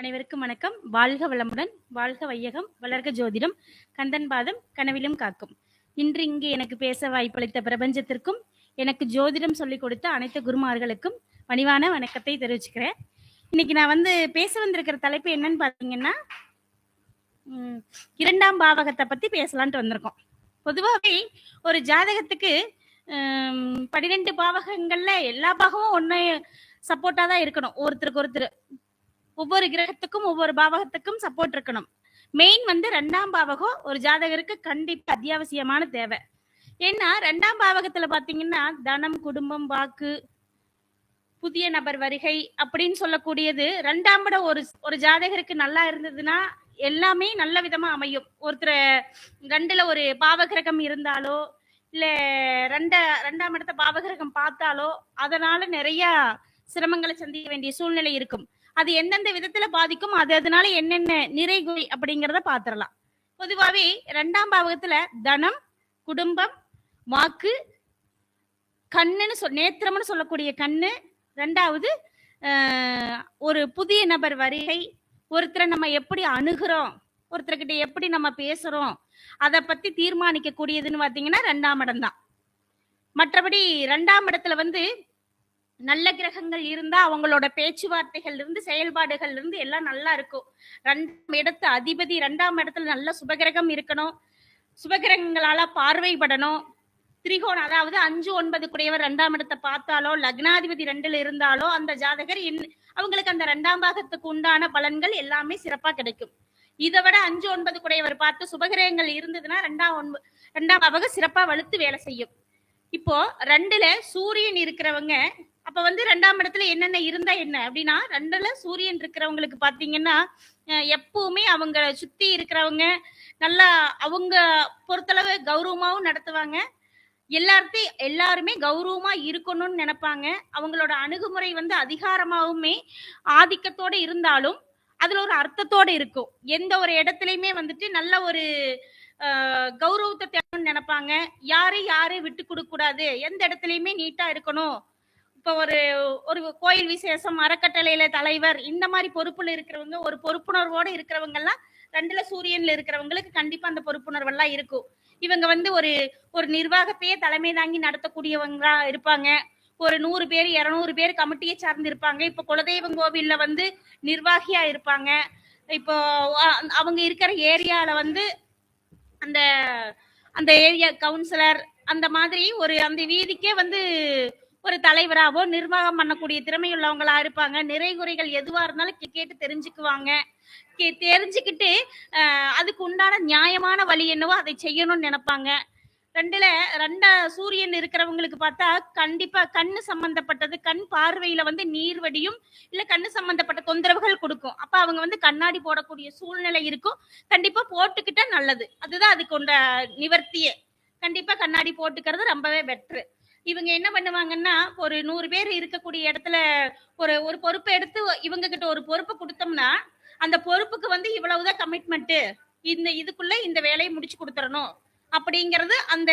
அனைவருக்கும் வணக்கம். வாழ்க வளமுடன் வாழ்க வையகம் வளர்க ஜோதிடம் கந்தன் பாதம் கனவிலும் காக்கும். இன்று இங்கே எனக்கு பேச வாய்ப்பளித்த பிரபஞ்சத்திற்கும் எனக்கு ஜோதிடம் சொல்லிக் கொடுத்த அனைத்து குருமார்களுக்கும் பணிவான வணக்கத்தை தெரிவிச்சுக்கிறேன். இன்னைக்கு நான் வந்து பேச வந்திருக்கிற தலைப்பு என்னன்னு பார்த்தீங்கன்னா இரண்டாம் பாவகத்தை பத்தி பேசலான்ட்டு வந்திருக்கோம். பொதுவாகவே ஒரு ஜாதகத்துக்கு பன்னிரெண்டு பாவகங்கள்ல எல்லா பாகமும் ஒன்னு சப்போர்ட்டா தான் இருக்கணும். ஒருத்தருக்கு ஒருத்தர். ஒவ்வொரு கிரகத்துக்கும் ஒவ்வொரு பாவகத்துக்கும் சப்போர்ட் இருக்கணும். மெயின் வந்து ரெண்டாம் பாவகம் ஒரு ஜாதகருக்கு கண்டிப்பா அத்தியாவசியமான தேவை. ஏன்னா ரெண்டாம் பாவகத்துல பாத்தீங்கன்னா தனம் குடும்பம் வாக்கு புதிய நபர் வருகை அப்படின்னு சொல்லக்கூடியது ரெண்டாம் இடம் ஒரு ஒரு ஜாதகருக்கு நல்லா இருந்ததுன்னா எல்லாமே நல்ல விதமா அமையும். ஒருத்தர் ரெண்டுல ஒரு பாவகிரகம் இருந்தாலோ இல்ல ரெண்ட ரெண்டாம் இடத்த பாவகிரகம் பார்த்தாலோ அதனால நிறைய சிரமங்களை சந்திக்க வேண்டிய சூழ்நிலை இருக்கும். அது எந்தெந்த விதத்துல பாதிக்கும் அது அதனால என்னென்ன நிறைகுறி அப்படிங்கறத பாத்திரலாம். பொதுவாகவே ரெண்டாம் பாவகத்துல தனம் குடும்பம் வாக்கு கண்ணுன்னு சொல் நேத்திரம்னு சொல்லக்கூடிய கண்ணு. ரெண்டாவது ஒரு புதிய நபர் வருகை ஒருத்தரை நம்ம எப்படி அணுகிறோம் ஒருத்தர்கிட்ட எப்படி நம்ம பேசுறோம் அதை பத்தி தீர்மானிக்க கூடியதுன்னு பாத்தீங்கன்னா ரெண்டாம் இடம் தான். மற்றபடி ரெண்டாம் இடத்துல வந்து நல்ல கிரகங்கள் இருந்தா அவங்களோட பேச்சுவார்த்தைகள் இருந்து செயல்பாடுகள் இருந்து எல்லாம் நல்லா இருக்கும். ரெண்டாம் இடத்து அதிபதி ரெண்டாம் இடத்துல நல்ல சுபகிரகம் இருக்கணும். சுபகிரகங்களால பார்வைப்படணும். திரிகோணம் அதாவது அஞ்சு ஒன்பது குடையவர் ரெண்டாம் இடத்தை பார்த்தாலோ லக்னாதிபதி ரெண்டுல இருந்தாலோ அந்த ஜாதகர் இன்- அவங்களுக்கு அந்த ரெண்டாம் பாகத்துக்கு உண்டான பலன்கள் எல்லாமே சிறப்பா கிடைக்கும். இதை விட அஞ்சு ஒன்பது குடையவர் பார்த்து சுபகிரகங்கள் இருந்ததுன்னா ரெண்டாம் ஒன்பது ரெண்டாம் பாவகம் சிறப்பா வலுத்து வேலை செய்யும். இப்போ ரெண்டுல சூரியன் இருக்கிறவங்க அப்ப வந்து ரெண்டாம் இடத்துல என்னென்ன இருந்தா என்ன? அப்படின்னா ரெண்டுல சூரியன் இருக்கிறவங்களுக்கு பாத்தீங்கன்னா எப்பவுமே அவங்க சுத்தி இருக்கிறவங்க நல்லா அவங்க பொறுத்தளவு கௌரவமாவும் நடத்துவாங்க. எல்லார்த்தையும் எல்லாருமே கௌரவமா இருக்கணும்னு நினைப்பாங்க. அவங்களோட அணுகுமுறை வந்து அதிகாரமாகவுமே ஆதிக்கத்தோட இருந்தாலும் அதுல ஒரு அர்த்தத்தோட இருக்கும். எந்த ஒரு இடத்துலயுமே வந்துட்டு நல்ல ஒரு கௌரவத்தை தேடணும்னு நினைப்பாங்க. யாரையும் யாரையும் விட்டு கொடுக்க கூடாது. எந்த இடத்துலயுமே நீட்டா இருக்கணும். இப்ப ஒரு ஒரு கோயில் விசேஷம் அறக்கட்டளையில தலைவர் இந்த மாதிரி பொறுப்புல இருக்கிறவங்க ஒரு பொறுப்புணர்வோட இருக்கிறவங்க எல்லாம் ரெண்டுல சூரியன்ல இருக்கிறவங்களுக்கு கண்டிப்பா அந்த பொறுப்புணர்வு எல்லாம் இருக்கும். இவங்க வந்து ஒரு ஒரு நிர்வாகத்தையே தலைமை தாங்கி நடத்தக்கூடியவங்களா இருப்பாங்க. ஒரு நூறு பேர் இருநூறு பேர் கமிட்டியை சார்ந்து இருப்பாங்க இப்ப குலதெய்வம் கோவில்ல வந்து நிர்வாகியா இருப்பாங்க. இப்போ அவங்க இருக்கிற ஏரியால வந்து அந்த அந்த ஏரியா கவுன்சிலர் அந்த மாதிரி ஒரு அந்த வீதிக்கே வந்து ஒரு தலைவராவோ நிர்வாகம் பண்ணக்கூடிய திறமையுள்ளவங்களா இருப்பாங்க. நிறை குறைகள் எதுவா இருந்தாலும் கேட்டு தெரிஞ்சுக்குவாங்க. கே- தெரிஞ்சுக்கிட்டு அதுக்கு உண்டான நியாயமான வழி என்னவோ அதை செய்யணும்னு நினைப்பாங்க. ரெண்டுல ரெண்டா சூரியன் இருக்கிறவங்களுக்கு பார்த்தா கண்டிப்பா கண்ணு சம்பந்தப்பட்டது கண் பார்வையில வந்து நீர் வடியும் இல்ல கண்ணு சம்பந்தப்பட்ட தொந்தரவுகள் கொடுக்கும். அப்ப அவங்க வந்து கண்ணாடி போடக்கூடிய சூழ்நிலை இருக்கும். கண்டிப்பா போட்டுக்கிட்டா நல்லது. அதுதான் அதுக்கு உண்ட நிவர்த்தியே. கண்டிப்பா கண்ணாடி போட்டுக்கிறது ரொம்பவே பெட்ரு. இவங்க என்ன பண்ணுவாங்கன்னா ஒரு நூறு பேர் இருக்கக்கூடிய இடத்துல ஒரு ஒரு பொறுப்பை எடுத்து இவங்க கிட்ட ஒரு பொறுப்பு கொடுத்தோம்னா அந்த பொறுப்புக்கு வந்து இவ்வளவுதான் கமிட்மெண்ட் இந்த இதுக்குள்ள இந்த வேலையை முடிச்சு கொடுத்துறணும் அப்படிங்கிறது அந்த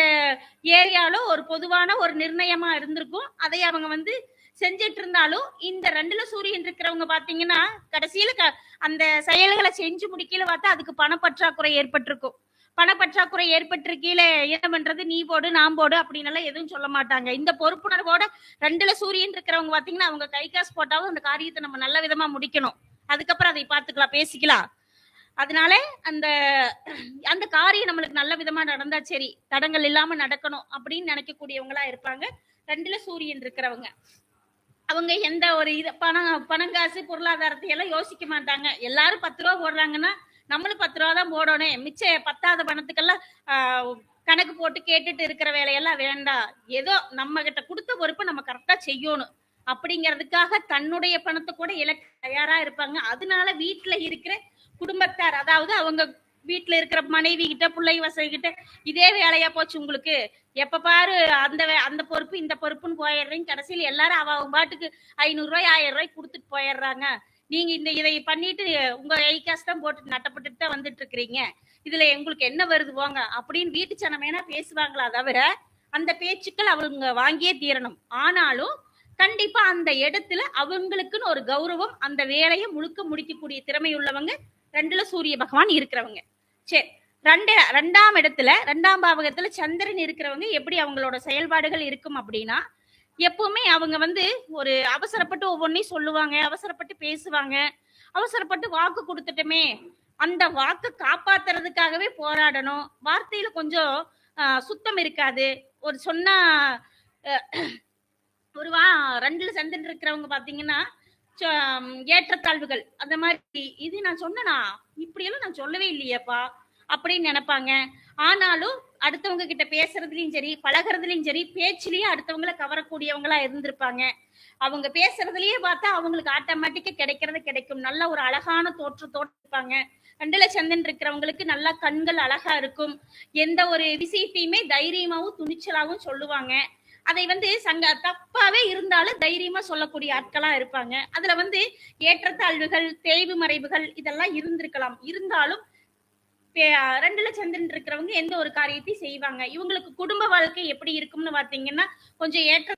ஏரியால ஒரு பொதுவான ஒரு நிர்ணயமா இருந்திருக்கும். அதை அவங்க வந்து செஞ்சிட்டு இருந்தாலும் இந்த ரெண்டுல சூரியன் இருக்கிறவங்க பாத்தீங்கன்னா கடைசியில க- அந்த செயல்களை செஞ்சு முடிக்கல பார்த்தா அதுக்கு பணப்பற்றாக்குறை ஏற்பட்டிருக்கும். பணப்பற்றாக்குறை ஏற்பட்டிருக்கீல என்ன பண்றது நீ போடு நான் போடு அப்படின்னு எல்லாம் எதுவும் சொல்ல மாட்டாங்க. இந்த பொறுப்புணர்வோட ரெண்டுல சூரியன் இருக்கிறவங்க பாத்தீங்கன்னா அவங்க கை காசு போட்டாலும் அந்த காரியத்தை நம்ம நல்ல விதமா முடிக்கணும். அதுக்கப்புறம் அதை பார்த்துக்கலாம் பேசிக்கலாம். அதனால அந்த அந்த காரியம் நம்மளுக்கு நல்ல விதமா நடந்தா சரி தடங்கள் இல்லாம நடக்கணும் அப்படின்னு நினைக்கக்கூடியவங்களா இருப்பாங்க. ரெண்டுல சூரியன் இருக்கிறவங்க. அவங்க எந்த ஒரு இது பணம் பணம் காசு பொருளாதாரத்தை எல்லாம் யோசிக்க மாட்டாங்க. எல்லாரும் பத்து ரூபா போடுறாங்கன்னா நம்மளும் பத்து ரூபா தான் போடணும். மிச்ச பத்தாத பணத்துக்கெல்லாம் கணக்கு போட்டு கேட்டுட்டு இருக்கிற வேலையெல்லாம் வேண்டாம். ஏதோ நம்ம கிட்ட கொடுத்த பொறுப்பை நம்ம கரெக்டா செய்யணும். அப்படிங்கிறதுக்காக தன்னுடைய பணத்தை கூட இலக்கு தயாரா இருப்பாங்க. அதனால வீட்டுல இருக்கிற குடும்பத்தார் அதாவது அவங்க வீட்டுல இருக்கிற மனைவி கிட்ட பிள்ளை வசதி கிட்ட இதே வேலையா போச்சு உங்களுக்கு. எப்ப பாரு அந்த வே- அந்த பொறுப்பு இந்த பொறுப்புன்னு போயிடுறீங்க. கடைசியில் எல்லாரும் அவங்க பாட்டுக்கு ஐநூறு ரூபாய் ஆயிரம் ரூபாய் கொடுத்துட்டு போயிடுறாங்க. நீங்க இந்த இதை பண்ணிட்டு உங்க ஐகாஸ் தான் போட்டு நட்டப்பட்டுட்டு தான் வந்துட்டு இருக்கிறீங்க இதுல எங்களுக்கு என்ன வருது போங்க? அப்படின்னு வீட்டு சனம் வேணா பேசுவாங்களா தவிர அந்த பேச்சுக்கள் அவங்க வாங்கியே தீரணும். ஆனாலும் கண்டிப்பா அந்த இடத்துல அவங்களுக்குன்னு ஒரு கௌரவம் அந்த வேலையை முழுக்க முடிக்கக்கூடிய திறமை உள்ளவங்க ரெண்டுல சூரிய பகவான் இருக்கிறவங்க. சரி ரெண்டு ரெண்டாம் இடத்துல ரெண்டாம் பாவகத்துல சந்திரன் இருக்கிறவங்க எப்படி அவங்களோட செயல்பாடுகள் இருக்கும் அப்படின்னா எப்பவுமே அவங்க வந்து ஒரு அவசரப்பட்டு ஒவ்வொன்றையும் சொல்லுவாங்க அவசரப்பட்டு பேசுவாங்க அவசரப்பட்டு வாக்கு கொடுத்துட்டோமே அந்த வாக்கு காப்பாத்துறதுக்காகவே போராடணும். வார்த்தையில கொஞ்சம் சுத்தம் இருக்காது. ஒரு சொன்னா ஒரு வா ரெண்டுல சந்திரன் இருக்கிறவங்க பாத்தீங்கன்னா ஏற்றத்தாழ்வுகள். அந்த மாதிரி இது நான் சொன்னனா? இப்படியெல்லாம் நான் சொல்லவே இல்லையேப்பா. அப்படின்னு நினைப்பாங்க. ஆனாலும் அடுத்தவங்க கிட்ட பேசுறதுலயும் சரி பழகிறதுலயும் சரி பேச்சுலயும் அடுத்தவங்கள கவரக்கூடியவங்களா இருந்திருப்பாங்க. அவங்க பேசுறதுலயே பார்த்தா அவங்களுக்கு ஆட்டோமேட்டிக்கா கிடைக்கிறது கிடைக்கும். நல்ல ஒரு அழகான தோற்றத்தோடு இருப்பாங்க. ரெண்டுல சந்தன் இருக்கிறவங்களுக்கு நல்லா கண்கள் அழகா இருக்கும். எந்த ஒரு விஷயத்தையுமே தைரியமாவும் துணிச்சலாவும் சொல்லுவாங்க. அதை வந்து சங்க தப்பாவே இருந்தாலும் தைரியமா சொல்லக்கூடிய ஆட்களா இருப்பாங்க. அதுல வந்து ஏற்றத்தாழ்வுகள் தேய்வு மறைவுகள் இதெல்லாம் இருந்திருக்கலாம். இருந்தாலும் ரெண்டுல சந்திரன் இருக்கிறவங்க எந்த ஒரு காரியத்தையும் செய்வாங்க. இவங்களுக்கு குடும்ப வாழ்க்கை எப்படி இருக்கும்னு பாத்தீங்கன்னா கொஞ்சம் ஏற்ற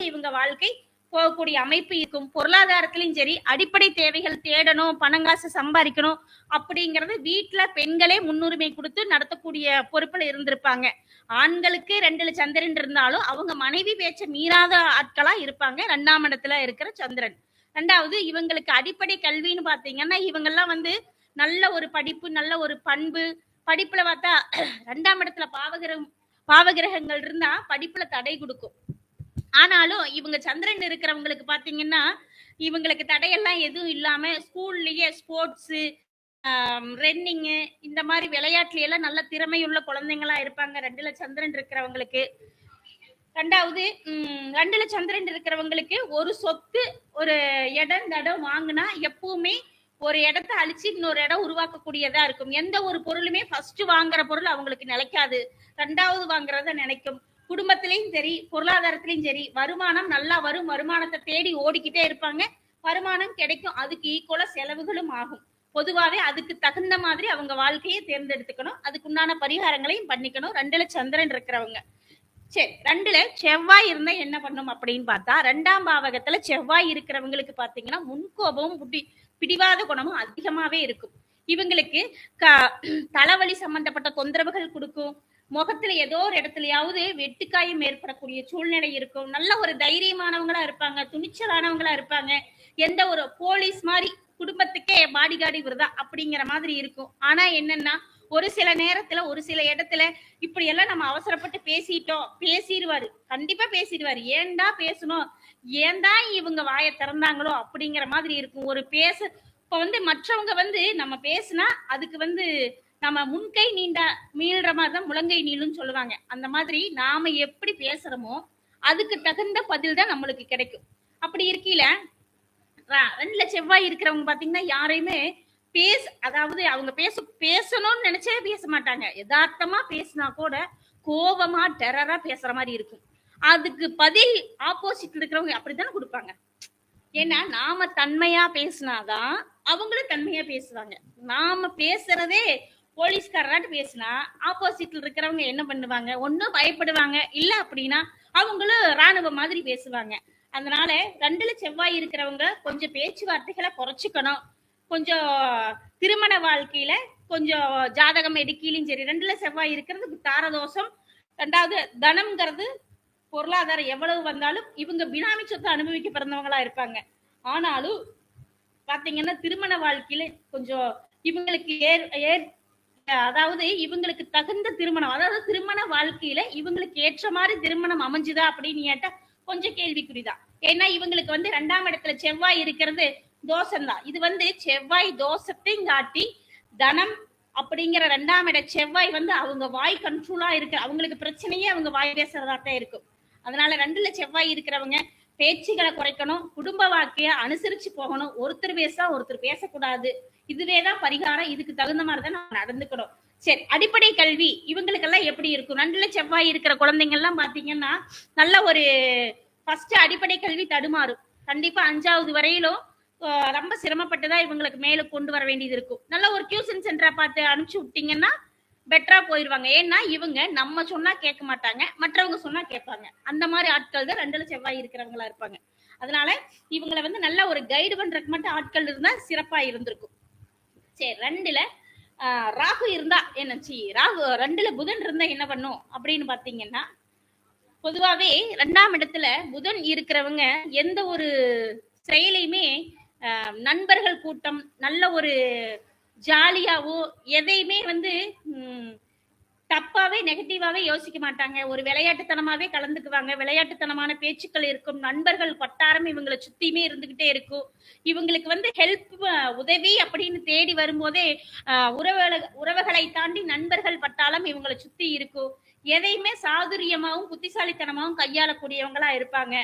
இவங்க வாழ்க்கை போகக்கூடிய அமைப்பு இருக்கும். பொருளாதாரத்திலையும் சரி அடிப்படை தேவைகள் தேடணும் பணங்காசு சம்பாதிக்கணும் அப்படிங்கறது வீட்டுல பெண்களே முன்னுரிமை கொடுத்து நடத்தக்கூடிய பொறுப்புல இருந்திருப்பாங்க. ஆண்களுக்கு ரெண்டுல சந்திரன் இருந்தாலும் அவங்க மனைவி பேச்ச மீறாத ஆட்களா இருப்பாங்க. ரெண்டாம் இடத்துல இருக்கிற சந்திரன். ரெண்டாவது இவங்களுக்கு அடிப்படை கல்வின்னு பாத்தீங்கன்னா இவங்கெல்லாம் வந்து நல்ல ஒரு படிப்பு நல்ல ஒரு பண்பு. படிப்புல பார்த்தா ரெண்டாம் இடத்துல பாவகிரகம் பாவகிரகங்கள் இருந்தா படிப்புல தடை கொடுக்கும். ஆனாலும் இவங்க சந்திரன் இருக்கிறவங்களுக்கு பாத்தீங்கன்னா இவங்களுக்கு தடையெல்லாம் எதுவும் இல்லாம ஸ்கூல்லயே ஸ்போர்ட்ஸு ரன்னிங்கு இந்த மாதிரி விளையாட்டுல எல்லாம் நல்ல திறமையுள்ள குழந்தைங்களா இருப்பாங்க. ரெண்டுல சந்திரன் இருக்கிறவங்களுக்கு. ரெண்டாவது ரெண்டுல சந்திரன் இருக்கிறவங்களுக்கு ஒரு சொத்து ஒரு இடம் தடம் வாங்கினா எப்பவுமே ஒரு இடத்த அழிச்சு இன்னொரு இடம் உருவாக்கக்கூடியதா இருக்கும். எந்த ஒரு பொருளுமே ஃபர்ஸ்ட் வாங்குற பொருள் அவங்களுக்கு நிலைக்காது. ரெண்டாவது வாங்குறத நினைக்கும். குடும்பத்திலையும் சரி பொருளாதாரத்திலையும் சரி வருமானம் நல்லா வரும். வருமானத்தை தேடி ஓடிக்கிட்டே இருப்பாங்க. வருமானம் கிடைக்கும். அதுக்கு ஈக்குவலா செலவுகளும் ஆகும். பொதுவாவே அதுக்கு தகுந்த மாதிரி அவங்க வாழ்க்கையை தேர்ந்தெடுத்துக்கணும். அதுக்குண்டான பரிகாரங்களையும் பண்ணிக்கணும். ரெண்டுல சந்திரன் இருக்கிறவங்க. சரி ரெண்டுல செவ்வாய் இருந்தா என்ன பண்ணும் அப்படின்னு பார்த்தா ரெண்டாம் பாவகத்துல செவ்வாய் இருக்கிறவங்களுக்கு பாத்தீங்கன்னா முன்கோபமும் புட்டி பிடிவாத குணமும் அதிகமாவே இருக்கும். இவங்களுக்கு க- தலைவலி சம்பந்தப்பட்ட தொந்தரவுகள் கொடுக்கும். முகத்துல ஏதோ ஒரு இடத்துலயாவது வெட்டுக்காயம் ஏற்படக்கூடிய சூழ்நிலை இருக்கும். நல்ல ஒரு தைரியமானவங்களா இருப்பாங்க துணிச்சலானவங்களா இருப்பாங்க. எந்த ஒரு போலீஸ் மாதிரி குடும்பத்துக்கே பாடிகார்டு விருதா அப்படிங்கிற மாதிரி இருக்கும். ஆனா என்னன்னா ஒரு சில நேரத்துல ஒரு சில இடத்துல இப்படி எல்லாம் நம்ம அவசரப்பட்டு பேசிட்டோம் பேசிடுவாரு. கண்டிப்பா பேசிடுவாரு. ஏன்டா பேசணும்? ஏன்டா இவங்க வாயை திறந்தாங்களோ அப்படிங்கிற மாதிரி இருக்கும். ஒரு பேச இப்ப வந்து மற்றவங்க வந்து நம்ம பேசுனா அதுக்கு வந்து நம்ம முன்கை நீண்டா மீள்ற மாதிரி தான் முழங்கை நீளுன்னு சொல்லுவாங்க. அந்த மாதிரி நாம எப்படி பேசுறோமோ அதுக்கு தகுந்த பதில் தான் நம்மளுக்கு கிடைக்கும். அப்படி இருக்கையில ரெண்டுல செவ்வாய் இருக்கிறவங்க பாத்தீங்கன்னா யாரையுமே பேச அதாவது அவங்க பேச பேசணும்னு நினைச்சே பேச மாட்டாங்க. யதார்த்தமா பேசினா கூட கோபமா டெரரா பேசுற மாதிரி இருக்கும். அதுக்கு பதில் ஆப்போசிட் இருக்கிறவங்க அப்படித்தானே கொடுப்பாங்க. ஏன்னா நாம தன்மையா பேசினாதான் அவங்களும் தன்மையா பேசுவாங்க. நாம பேசுறதே போலீஸ்காரராட்டு பேசினா ஆப்போசிட்ல இருக்கிறவங்க என்ன பண்ணுவாங்க? ஒன்னும் பயப்படுவாங்க. இல்ல அப்படின்னா அவங்களும் ராணுவ மாதிரி பேசுவாங்க. அதனால ரெண்டுல செவ்வாய் இருக்கிறவங்க கொஞ்சம் பேச்சுவார்த்தைகளை குறைச்சிக்கணும். கொஞ்சம் திருமண வாழ்க்கையில கொஞ்சம் ஜாதகம் எடுக்கிலும் சரி ரெண்டுல செவ்வாய் இருக்கிறது தாரதோஷம். ரெண்டாவது தனம்ங்கிறது பொருளாதாரம் எவ்வளவு வந்தாலும் இவங்க பினாமி சொத்தை அனுபவிக்க பிறந்தவங்களா இருப்பாங்க. ஆனாலும் பாத்தீங்கன்னா திருமண வாழ்க்கையில கொஞ்சம் இவங்களுக்கு ஏர் ஏர் அதாவது இவங்களுக்கு தகுந்த திருமணம் அதாவது திருமண வாழ்க்கையில இவங்களுக்கு ஏற்ற மாதிரி திருமணம் அமைஞ்சுதா அப்படின்னு கேட்டா கொஞ்சம் கேள்விக்குறிதான். ஏன்னா இவங்களுக்கு வந்து ரெண்டாம் இடத்துல செவ்வாய் இருக்கிறது தோஷம்தான். இது வந்து செவ்வாய் தோசத்தையும் காட்டி தனம் அப்படிங்கிற ரெண்டாம் இட செவ்வாய் வந்து அவங்க வாய் கண்ட்ரோலா இருக்கு. அவங்களுக்கு பிரச்சனையே அவங்க வாய் பேசுறதாத்தான் இருக்கும். அதனால ரெண்டுல செவ்வாய் இருக்கிறவங்க பேச்சுகளை குறைக்கணும் குடும்ப வாழ்க்கைய அனுசரிச்சு போகணும். ஒருத்தர் பேசா ஒருத்தர் பேசக்கூடாது. இதுவேதான் பரிகாரம். இதுக்கு தகுந்த மாதிரி தான் நம்ம நடந்துக்கணும். சரி அடிப்படை கல்வி. இவங்களுக்கெல்லாம் எப்படி இருக்கும்? ரெண்டுல செவ்வாய் இருக்கிற குழந்தைங்க எல்லாம் பாத்தீங்கன்னா நல்ல ஒரு ஃபர்ஸ்ட் அடிப்படை கல்வி தடுமாறும். கண்டிப்பா அஞ்சாவது வரையிலும் ரொம்ப ரொம்ப சிரமப்பட்டுதான் இவங்களுக்கு மேலே கொண்டு வர வேண்டியது இருக்கும். நல்ல ஒரு டியூஷன் சென்டரை பார்த்து அனுப்பிச்சு விட்டீங்கன்னா பெட்டரா போயிடுவாங்க ஏன்னா இவங்க நம்ம சொன்னா கேட்க மாட்டாங்க மற்றவங்க சொன்னா கேட்பாங்க. அந்த மாதிரி ஆட்கள் தான் ரெண்டுல செவ்வாய் இருக்கிறவங்களா இருப்பாங்க. அதனால இவங்களை வந்து நல்ல ஒரு கைடு பண்றதுக்கு மட்டும் ஆட்கள் இருந்தா சிறப்பா இருந்திருக்கும். சரி ரெண்டுல ராகு இருந்தா என்ன சி ராகு ரெண்டுல புதன் இருந்தா என்ன பண்ணும் அப்படின்னு பாத்தீங்கன்னா பொதுவாவே ரெண்டாம் இடத்துல புதன் இருக்கிறவங்க எந்த ஒரு செயலையுமே நண்பர்கள் கூட்டம் நல்ல ஒரு ஜாலியாவோ எதையுமே வந்து தப்பாவே நெகட்டிவாவே யோசிக்க மாட்டாங்க. ஒரு விளையாட்டுத்தனமாவே கலந்துக்குவாங்க. விளையாட்டுத்தனமான பேச்சுக்கள் இருக்கும். நண்பர்கள் வட்டாரம் இவங்களை சுத்தியுமே இருந்துகிட்டே இருக்கும். இவங்களுக்கு வந்து ஹெல்ப் உதவி அப்படின்னு தேடி வரும்போதே ஆஹ், உறவுகளை உறவுகளை தாண்டி நண்பர்கள் பட்டாலும் இவங்களை சுத்தி இருக்கும். எதையுமே சாதுரியமாவும் புத்திசாலித்தனமாவும் கையாளக்கூடியவங்களா இருப்பாங்க.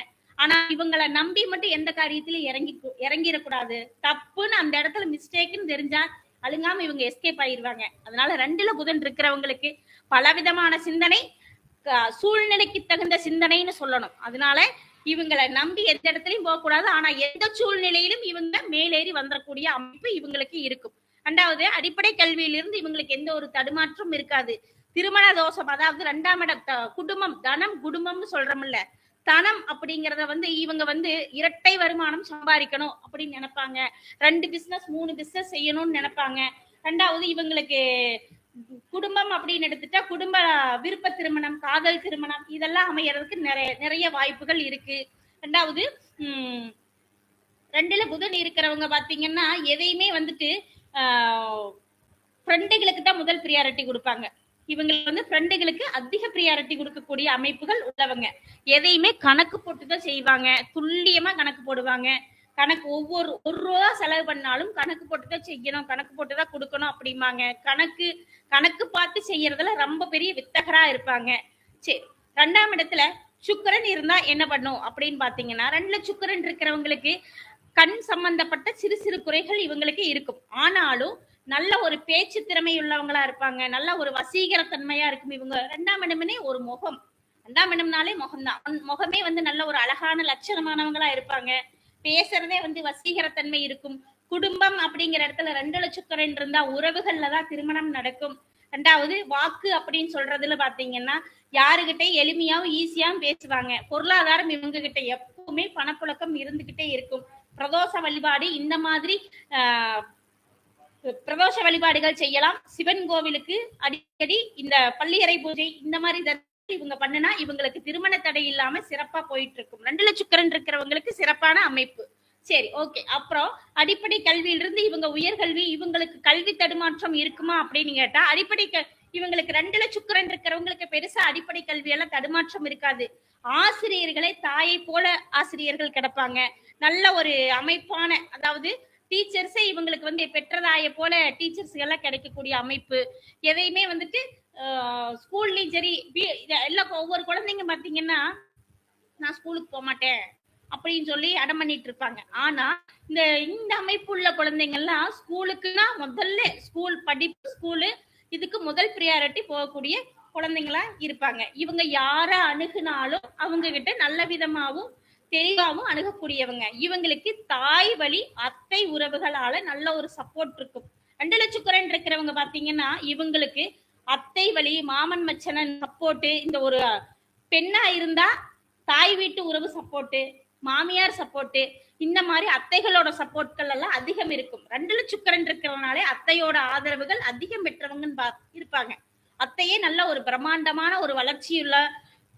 ஆனா இவங்களை நம்பி மட்டும் எந்த காரியத்திலும் இறங்கி இறங்கிடக்கூடாது. தப்புன்னு அந்த இடத்துல மிஸ்டேக்னு தெரிஞ்சா அழுங்காம இவங்க எஸ்கேப் ஆயிடுவாங்க. அதனால ரெண்டுல புதன் இருக்கிறவங்களுக்கு பலவிதமான சிந்தனை சூழ்நிலைக்கு தகுந்த சிந்தனைன்னு சொல்லணும். அதனால இவங்களை நம்பி எந்த இடத்துலயும் போக கூடாது ஆனா எந்த சூழ்நிலையிலும் இவங்க மேலேறி வந்துடக்கூடிய அமைப்பு இவங்களுக்கு இருக்கும். ரெண்டாவது அடிப்படை கல்வியிலிருந்து இவங்களுக்கு எந்த ஒரு தடுமாற்றம் இருக்காது. திருமண தோஷம் அதாவது ரெண்டாம் இடம் குடும்பம் தனம் குடும்பம்னு சொல்றோம்ல தனம் அப்படிங்கறத வந்து இவங்க வந்து இரட்டை வருமானம் சம்பாதிக்கணும் அப்படின்னு நினைப்பாங்க. ரெண்டு பிசினஸ் மூணு பிசினஸ் செய்யணும்னு நினைப்பாங்க. ரெண்டாவது இவங்களுக்கு குடும்பம் அப்படின்னு எடுத்துட்டா குடும்ப விருப்ப திருமணம் காதல் திருமணம் இதெல்லாம் அமையறதுக்கு நிறைய நிறைய வாய்ப்புகள் இருக்கு. ரெண்டாவது உம் ரெண்டுல புதன் இருக்கிறவங்க பாத்தீங்கன்னா எதையுமே வந்துட்டு ஃப்ரெண்டுகளுக்கு தான் முதல் ப்ரியாரிட்டி கொடுப்பாங்க. இவங்களுக்கு வந்து ஃப்ரெண்டுகளுக்கு அதிக ப்ரியாரிட்டி கொடுக்கக்கூடிய அமைப்புகள் உள்ளவங்க. எதையுமே கணக்கு போட்டு தான் செய்வாங்க. துல்லியமா கணக்கு போடுவாங்க. கணக்கு ஒவ்வொரு ஒரு ரூபா செலவு பண்ணாலும் கணக்கு போட்டு தான் செய்யணும் கணக்கு போட்டு தான் கொடுக்கணும் அப்படிம்பாங்க. கணக்கு கணக்கு பார்த்து செய்யறதுல ரொம்ப பெரிய வித்தகரா இருப்பாங்க. சரி ரெண்டாம் இடத்துல சுக்கரன் இருந்தா என்ன பண்ணும் அப்படின்னு பாத்தீங்கன்னா ரெண்டுல சுக்கிரன் இருக்கிறவங்களுக்கு கண் சம்பந்தப்பட்ட சிறு சிறு குறைகள் இவங்களுக்கு இருக்கும். ஆனாலும் நல்ல ஒரு பேச்சு திறமை உள்ளவங்களா இருப்பாங்க. நல்ல ஒரு வசீகரத்தன்மையா இருக்கும் இவங்க. ரெண்டாம் இடமே ஒரு முகம். ரெண்டாம் இடம்னாலே முகம்தான். முகமே வந்து நல்ல ஒரு அழகான லட்சணமானவங்களா இருப்பாங்க. பேசுறதே வந்து வசீகரத்தன்மை இருக்கும். குடும்பம் அப்படிங்கிற இடத்துல ரெண்டு லட்சக்கரன் இருந்தா உறவுகள்ல தான் திருமணம் நடக்கும். ரெண்டாவது வாக்கு அப்படின்னு சொல்றதுல பாத்தீங்கன்னா யாருகிட்டயும் எளிமையாவும் ஈஸியாவும் பேசுவாங்க. பொருளாதாரம் இவங்க கிட்ட எப்பவுமே பணப்புழக்கம் இருந்துகிட்டே இருக்கும். பிரதோஷ வழிபாடு இந்த மாதிரி ஆஹ், பிரதோஷ வழிபாடுகள் செய்யலாம். சிவன் கோவிலுக்கு அடிக்கடி இந்த பள்ளியறை பூஜை இந்த மாதிரி இதெல்லாம் இவங்க பண்ணுனா இவங்களுக்கு திருமண தடை இல்லாம சிறப்பா போயிட்டு இருக்கும் ரெண்டு லட்சக்கரன் இருக்கிறவங்களுக்கு சிறப்பான அமைப்பு. சரி ஓகே அப்புறம் அடிப்படை கல்வியிலிருந்து இவங்க உயர்கல்வி இவங்களுக்கு கல்வி தடுமாற்றம் இருக்குமா அப்படின்னு கேட்டா அடிப்படை இவங்களுக்கு ரெண்டு சுக்கரன் இருக்கிறவங்களுக்கு பெருசா அடிப்படை கல்வியெல்லாம் தடுமாற்றம் இருக்காது. ஆசிரியர்களே தாயை போல ஆசிரியர்கள் கிடப்பாங்க. நல்ல ஒரு அமைப்பான அதாவது டீச்சர்ஸே இவங்களுக்கு வந்து பெற்றதாய போல டீச்சர்ஸ் எல்லாம் கிடைக்கக்கூடிய அமைப்பு. எதையுமே வந்துட்டு ஸ்கூல்லயும் சரி எல்லா ஒவ்வொரு குழந்தைங்க பாத்தீங்கன்னா நான் ஸ்கூலுக்கு போக மாட்டேன் அப்படின்னு சொல்லி அடம் பண்ணிட்டு இருப்பாங்க. ஆனா இந்த இந்த அமைப்பு உள்ள குழந்தைங்கள்லாம் ஸ்கூலுக்குன்னா முதல்ல ஸ்கூல் படிப்பு ஸ்கூலு இதுக்கு முதல் ப்ரியாரிட்டி போகக்கூடிய குழந்தைங்களா இருப்பாங்க. இவங்க யார அணுகுனாலும் அவங்க கிட்ட நல்ல விதமாவும் தெளிவாகவும் அணுகக்கூடியவங்க. இவங்களுக்கு தாய் வழி அத்தை உறவுகளால நல்ல ஒரு சப்போர்ட் இருக்கும். ரெண்டு லட்சக்குரன் இருக்கிறவங்க பாத்தீங்கன்னா இவங்களுக்கு அத்தை வழி மாமன் மச்சனன் சப்போர்ட் இந்த ஒரு பெண்ணா இருந்தா தாய் வீட்டு உறவு சப்போர்ட் மாமியார் சப்போர்ட் இந்த மாதிரி அத்தைகளோட சப்போர்ட்கள் எல்லாம் அதிகம் இருக்கும். ரெண்டு லட்சக்கரன் இருக்கிறதுனாலே அத்தையோட ஆதரவுகள் அதிகம் பெற்றவங்கன்னு பா- இருப்பாங்க. அத்தையே நல்ல ஒரு பிரம்மாண்டமான ஒரு வளர்ச்சியுள்ள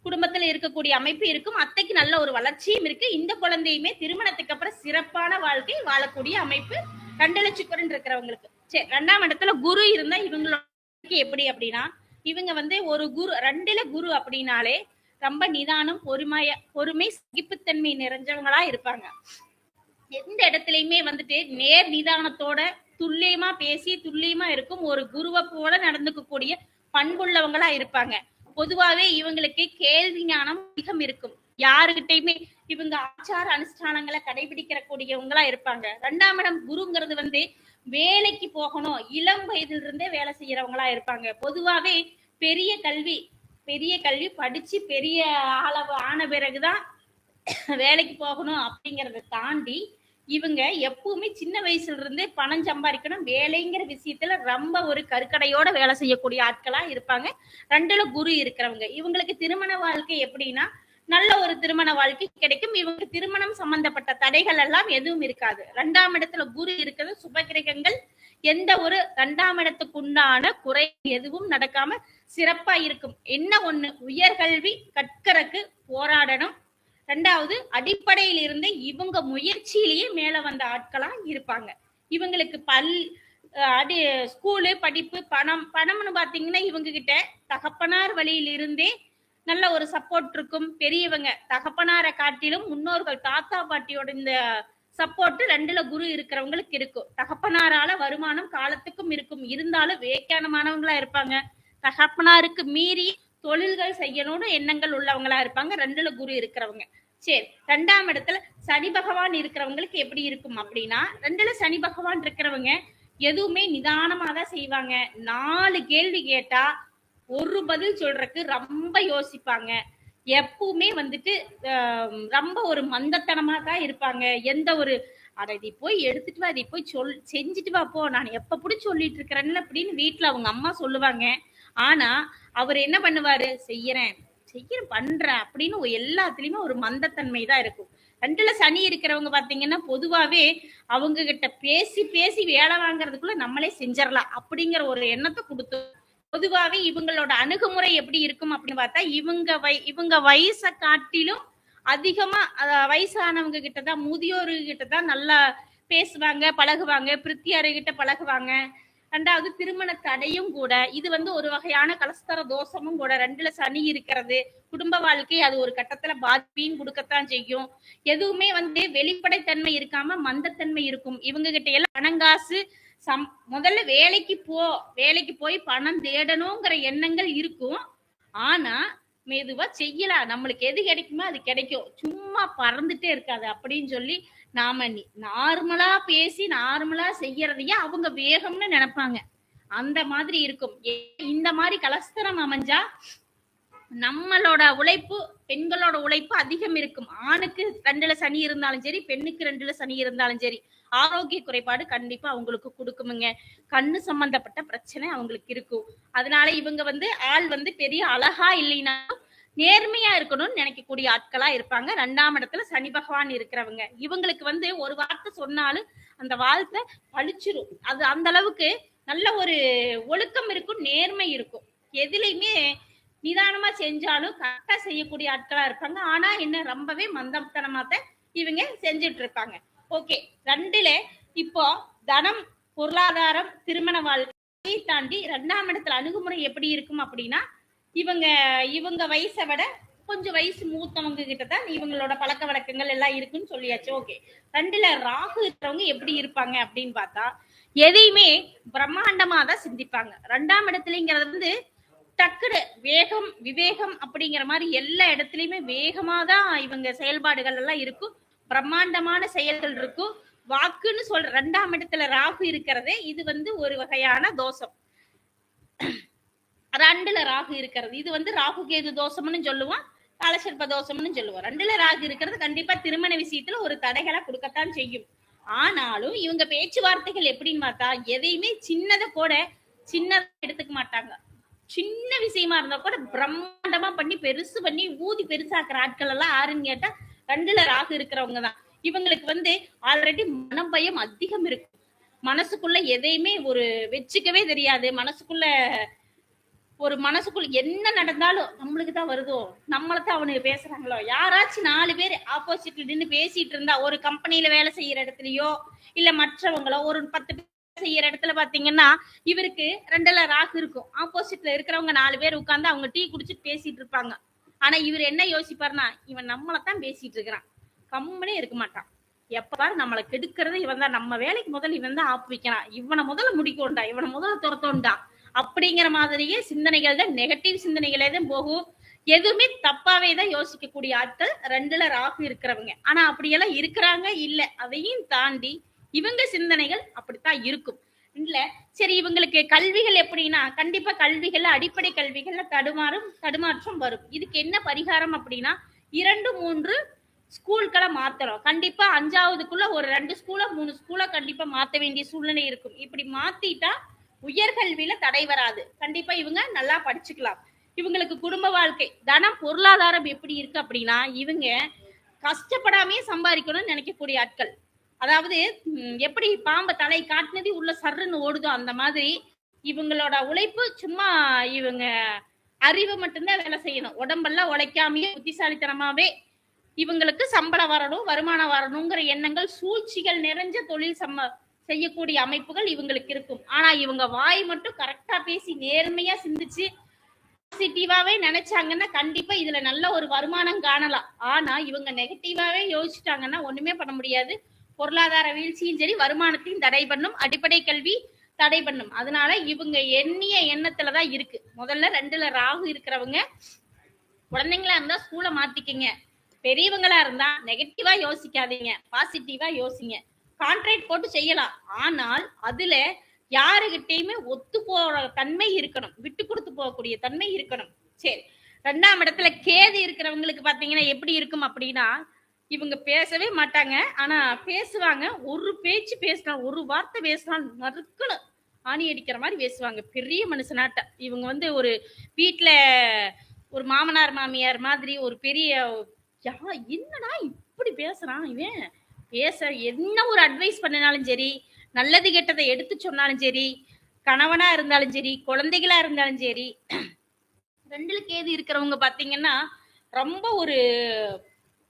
குடும்பத்துல இருக்கக்கூடிய அமைப்பு இருக்கும். அத்தைக்கு நல்ல ஒரு வளர்ச்சியும் இருக்கு. இந்த குழந்தையுமே திருமணத்துக்கு அப்புறம் சிறப்பான வாழ்க்கை வாழக்கூடிய அமைப்பு. ரெண்டு லட்சக்கரன் இருக்கிறவங்களுக்கு. சரி ரெண்டாம் இடத்துல குரு இருந்தா இவங்களுக்கு எப்படி அப்படின்னா இவங்க வந்து ஒரு குரு ரெண்டுல குரு அப்படின்னாலே ரொம்ப நிதானம் பொறுமைய பொறுமை சகிப்புத்தன்மை நிறைஞ்சவங்களா இருப்பாங்க. எந்த இடத்துலயுமே வந்துட்டு நேர் நிதானத்தோட துல்லியமா பேசி துல்லியமா இருக்கும் ஒரு குருவை போல நடந்துக்கக்கூடிய பண்புள்ளவங்களா இருப்பாங்க. பொதுவாவே இவங்களுக்கு கேள்வி ஞானம் அதிகம் இருக்கும். யாருகிட்டயுமே இவங்க ஆச்சார அனுஷ்டானங்களை கடைபிடிக்கிற கூடியவங்களா இருப்பாங்க. ரெண்டாம் இடம் குருங்கிறது வந்து வேலைக்கு போகணும். இளம் வயதில் இருந்தே வேலை செய்யறவங்களா இருப்பாங்க. பொதுவாவே பெரிய கல்வி பெரிய கல்வி படிச்சு பெரிய ஆளவு ஆன பிறகுதான் வேலைக்கு போகணும் அப்படிங்கறத தாண்டி இவங்க எப்பவுமே சின்ன வயசுல இருந்தே பணம் சம்பாதிக்கணும். வேலைங்கிற விஷயத்துல ரொம்ப ஒரு கருக்கடையோட வேலை செய்யக்கூடிய ஆட்களா இருப்பாங்க. ரெண்டுல குரு இருக்கிறவங்க. இவங்களுக்கு திருமண வாழ்க்கை எப்படின்னா நல்ல ஒரு திருமண வாழ்க்கை கிடைக்கும். இவங்க திருமணம் சம்பந்தப்பட்ட தடைகள் எல்லாம் எதுவும் இருக்காது. ரெண்டாம் இடத்துல குரு இருக்கிறது சுபகிரகங்கள் எந்த ஒரு ரெண்டாம் இடத்துக்கு உண்டான குறை எதுவும் நடக்காம சிறப்பா இருக்கும். என்ன ஒண்ணு? உயர்கல்வி கற்கறக்கு போராடணும். ரெண்டாவது அடிப்படையில் இருந்து இவங்க முயற்சியிலேயே மேல வந்த ஆட்களா இருப்பாங்க. இவங்களுக்கு பல் அடி ஸ்கூலு படிப்பு பணம் பணம்னு பாத்தீங்கன்னா இவங்க கிட்ட தகப்பனார் வழியில் இருந்தே நல்ல ஒரு சப்போர்ட் இருக்கும். பெரியவங்க தகப்பனாரை காட்டிலும் முன்னோர்கள் தாத்தா பாட்டியோட இந்த சப்போர்ட் ரெண்டுல குரு இருக்கிறவங்களுக்கு இருக்கும். தகப்பனாரால வருமானம் காலத்துக்கும் இருக்கும். இருந்தாலும் வேக்கானமானவங்களா இருப்பாங்க. தகப்பனாருக்கு மீறி தொழில்கள் செய்யணும்னு எண்ணங்கள் உள்ளவங்களா இருப்பாங்க. ரெண்டுல குரு இருக்கிறவங்க. சரி ரெண்டாம் இடத்துல சனி பகவான் இருக்கிறவங்களுக்கு எப்படி இருக்கும் அப்படின்னா ரெண்டுல சனி பகவான் இருக்கிறவங்க எதுவுமே நிதானமா தான் செய்வாங்க. நாலு கேள்வி கேட்டா ஒரு பதில் சொல்றதுக்கு ரொம்ப யோசிப்பாங்க. எப்பவுமே வந்துட்டு ரொம்ப ஒரு மந்தத்தனமா தான் இருப்பாங்க. எந்த ஒரு அதை இதை போய் எடுத்துட்டு வா இதை போய் சொல் செஞ்சுட்டு வா போ. நான் எப்ப புடி சொல்லிட்டு இருக்கிறேன்னு அப்படின்னு வீட்டுல அவங்க அம்மா சொல்லுவாங்க. ஆனா அவர் என்ன பண்ணுவாரு? செய்யறேன். செய்யறேன் பண்றேன் அப்படின்னு எல்லாத்துலயுமே ஒரு மந்தத்தன்மை தான் இருக்கும். ரெண்டுல சனி இருக்கிறவங்க பாத்தீங்கன்னா பொதுவாவே அவங்க கிட்ட பேசி பேசி வேலை வாங்குறதுக்குள்ள நம்மளே செஞ்சிடலாம் அப்படிங்கிற ஒரு எண்ணத்தை கொடுத்து பொதுவாவே இவங்களோட அணுகுமுறை எப்படி இருக்கும் அப்படின்னு பார்த்தா இவங்க வய இவங்க வயசை காட்டிலும் அதிகமா வயசானவங்க கிட்ட தான் முதியோரு கிட்ட தான் நல்லா பேசுவாங்க பழகுவாங்க பிரித்தியாரு கிட்ட பழகுவாங்க. ரெண்டாவது திருமண தடையும் கூட இது வந்து ஒரு வகையான கலஸ்தர தோஷமும் கூட ரெண்டுல சனி இருக்கிறது குடும்ப வாழ்க்கை அது ஒரு கட்டத்துல பாதிப்பையும் கொடுக்கத்தான் செய்யும். எதுவுமே வந்து வெளிப்படைத்தன்மை இருக்காம மந்தத்தன்மை இருக்கும். இவங்க கிட்ட எல்லாம் பணங்காசு சம் முதல்ல வேலைக்கு போ வேலைக்கு போய் பணம் தேடணுங்கிற எண்ணங்கள் இருக்கும். ஆனா மெதுவா செய்யலாம் நம்மளுக்கு எது கிடைக்குமோ அது கிடைக்கும். சும்மா பறந்துட்டே இருக்காது. அப்படின்னு சொல்லி நாம நார்மலா பேசி நார்மலா செய்யறதையே அவங்க வேகம்னு நினைப்பாங்க. அந்த மாதிரி இருக்கும். இந்த மாதிரி கலஸ்தரம் அமைஞ்சா நம்மளோட உழைப்பு பெண்களோட உழைப்பு அதிகம் இருக்கும். ஆணுக்கு ரெண்டுல சனி இருந்தாலும் சரி பெண்ணுக்கு ரெண்டுல சனி இருந்தாலும் சரி. ஆரோக்கிய குறைபாடு கண்டிப்பா அவங்களுக்கு கொடுக்குமுங்க. கண்ணு சம்பந்தப்பட்ட பிரச்சனை அவங்களுக்கு இருக்கும். அதனால இவங்க வந்து ஆள் வந்து பெரிய அழகா இல்லைன்னா நேர்மையா இருக்கணும்னு நினைக்கக்கூடிய ஆட்களா இருப்பாங்க. ரெண்டாம் இடத்துல சனி பகவான் இருக்கிறவங்க. இவங்களுக்கு வந்து ஒரு வார்த்தை சொன்னாலும் அந்த வார்த்தை பழிச்சிரும். அது அந்த அளவுக்கு நல்ல ஒரு ஒழுக்கம் இருக்கும் நேர்மை இருக்கும். எதுலையுமே நிதானமா செஞ்சாலும் கரெக்டா செய்யக்கூடிய ஆட்களா இருப்பாங்க. ஆனா என்ன ரொம்பவே மந்தத்தனமா தான் இவங்க செஞ்சுட்டு இருப்பாங்க. ஓகே ரெண்டுல இப்போ தனம் பொருளாதாரம் திருமண வாழ்க்கையை தாண்டி ரெண்டாம் இடத்துல அணுகுமுறை எப்படி இருக்கும் அப்படின்னா இவங்க இவங்க வயசை விட கொஞ்சம் வயசு மூத்தவங்க கிட்ட தான் இவங்களோட பழக்க வழக்கங்கள் எல்லாம் இருக்குன்னு சொல்லியாச்சு. ஓகே ரெண்டுல ராகு இருக்கிறவங்க எப்படி இருப்பாங்க அப்படின்னு பார்த்தா எதையுமே பிரம்மாண்டமா தான் சிந்திப்பாங்க. ரெண்டாம் இடத்துலங்கிறது வந்து டக்குனு வேகம் விவேகம் அப்படிங்கிற மாதிரி எல்லா இடத்துலயுமே வேகமா தான் இவங்க செயல்பாடுகள் எல்லாம் இருக்கும். பிரம்மாண்டமான செயல்கள் இருக்கும். வாக்குன்னு சொல்ற ரெண்டாம் இடத்துல ராகு இருக்கிறதே இது வந்து ஒரு வகையான தோஷம். ரெண்டுல ராகு இருக்கிறது. இது வந்து ராகு கேது தோஷம்னு சொல்லுவோம். காலசர்ப்ப தோஷம்னு சொல்லுவோம். ரெண்டுல ராகு இருக்கிறது கண்டிப்பா திருமண விஷயத்துல ஒரு தடைகளை கொடுக்கத்தான் செய்யும். ஆனாலும் இவங்க பேச்சுவார்த்தைகள் எப்படின்னு பார்த்தா எதையுமே சின்னதை கூட சின்னதா எடுத்துக்க மாட்டாங்க. சின்ன விஷயமா இருந்தா கூட பிரம்மாண்டமா பண்ணி பெருசு பண்ணி ஊதி பெருசாக்குற ஆட்கள் எல்லாம் யாருன்னு கேட்டா ரெண்டுல ராகு இருக்கிறவங்க தான். இவங்களுக்கு வந்து ஆல்ரெடி மனபயம் அதிகம் இருக்கு மனசுக்குள்ள எதையுமே ஒரு வச்சுக்கவே தெரியாது. மனசுக்குள்ள ஒரு மனசுக்குள்ள என்ன நடந்தாலும் நம்மளுக்கு தான் வருதோ? நம்மள தான் அவனுக்கு பேசுறாங்களோ? யாராச்சும் நாலு பேர் ஆப்போசிட்ல நின்று பேசிட்டு இருந்தா ஒரு கம்பெனில வேலை செய்யற இடத்துலயோ இல்ல மற்றவங்களோ ஒரு பத்து பேர் செய்யற இடத்துல பாத்தீங்கன்னா இவருக்கு ரெண்டுல ராகு இருக்கும். ஆப்போசிட்ல இருக்கிறவங்க நாலு பேர் உட்கார்ந்து அவங்க டீ குடிச்சிட்டு பேசிட்டு இருப்பாங்க. ஆனா இவர் என்ன யோசிப்பாருன்னா இவன் நம்மளைத்தான் பேசிட்டு இருக்கிறான் கம்மனே இருக்க மாட்டான். எப்ப பாரு நம்மளை கெடுக்கிறது இவன் தான். நம்ம வேலைக்கு முதல்ல இவன் தான் ஆப்பு வைக்கிறான். இவனை முதல்ல முடிக்கோண்டா இவனை முதல்ல துரத்தோண்டா அப்படிங்கிற மாதிரியே சிந்தனைகள் தான் நெகட்டிவ் சிந்தனைகளே தான் போகும். எதுவுமே தப்பாவே தான் யோசிக்கக்கூடிய ஆட்கள் ரெண்டுல ராகு இருக்கிறவங்க. ஆனா அப்படியெல்லாம் இருக்கிறாங்க இல்ல அதையும் தாண்டி இவங்க சிந்தனைகள் அப்படித்தான் இருக்கும். இல்ல. சரி இவங்களுக்கு கல்விகள் எப்படின்னா கண்டிப்பா கல்விகள் அடிப்படை கல்விகள்ல தடுமாறும் தடுமாற்றம் வரும். இதுக்கு என்ன பரிகாரம் அப்படின்னா இரண்டு மூன்று ஸ்கூல்களை மாத்தணும். கண்டிப்பா அஞ்சாவதுக்குள்ள ஒரு ரெண்டு ஸ்கூல மூணு ஸ்கூல கண்டிப்பா மாத்த வேண்டிய சூழ்நிலை இருக்கும். இப்படி மாத்திட்டா உயர்கல்வியில தடை வராது. கண்டிப்பா இவங்க நல்லா படிச்சுக்கலாம். இவங்களுக்கு குடும்ப வாழ்க்கை தனம் பொருளாதாரம் எப்படி இருக்கு அப்படின்னா இவங்க கஷ்டப்படாமே சம்பாதிக்கணும்னு நினைக்கக்கூடிய ஆட்கள். அதாவது எப்படி பாம்பை தலை காட்டினது உள்ள சர்ருன்னு ஓடுதோ அந்த மாதிரி இவங்களோட உழைப்பு சும்மா இவங்க அறிவு மட்டும்தான் வேலை செய்யணும். உடம்பெல்லாம் உழைக்காமயே புத்திசாலித்தனமாவே இவங்களுக்கு சம்பளம் வரணும் வருமானம் வரணுங்கிற எண்ணங்கள் சூழ்ச்சிகள் நிறைஞ்ச தொழில் சம்ம செய்யக்கூடிய அமைப்புகள் இவங்களுக்கு இருக்கும். ஆனா இவங்க வாய் மட்டும் கரெக்டா பேசி நேர்மையா சிந்திச்சு பாசிட்டிவாவே நினைச்சாங்கன்னா கண்டிப்பா இதுல நல்ல ஒரு வருமானம் காணலாம். ஆனா இவங்க நெகட்டிவாவே யோசிச்சிட்டாங்கன்னா ஒண்ணுமே பண்ண முடியாது. பொருளாதார வீழ்ச்சியும் சரி வருமானத்தையும் தடை பண்ணும். அடிப்படை கல்வி தடை பண்ணும். அதனால இவங்க எண்ணிய எண்ணத்துலதான் இருக்கு. முதல்ல ரெண்டுல ராகு இருக்கிறவங்க குழந்தைங்களா இருந்தா ஸ்கூலை மாத்திக்கங்க. பெரியவங்களா இருந்தா நெகட்டிவா யோசிக்காதீங்க. பாசிட்டிவா யோசிங்க. கான்ட்ராக்ட் போட்டு செய்யலாம். ஆனால் அதுல யாருகிட்டயுமே ஒத்து போற தன்மை இருக்கணும். விட்டு கொடுத்து போகக்கூடிய தன்மை இருக்கணும். சரி. ரெண்டாம் இடத்துல கேது இருக்கிறவங்களுக்கு பாத்தீங்கன்னா எப்படி இருக்கும் அப்படின்னா இவங்க பேசவே மாட்டாங்க. ஆனா பேசுவாங்க. ஒரு பேச்சு பேசலாம் ஒரு வார்த்தை பேசலாம் நறுக்கணும் ஆணி அடிக்கிற மாதிரி பேசுவாங்க. பெரிய மனுஷனாட்ட. இவங்க வந்து ஒரு வீட்டில் ஒரு மாமனார் மாமியார் மாதிரி ஒரு பெரிய யா என்னடா இப்படி பேசுறான் இவன்? பேச என்ன ஒரு அட்வைஸ் பண்ணினாலும் சரி நல்லது கெட்டதை எடுத்து சொன்னாலும் சரி கணவனா இருந்தாலும் சரி குழந்தைகளா இருந்தாலும் சரி ரெண்டுல கேது இருக்கிறவங்க பாத்தீங்கன்னா ரொம்ப ஒரு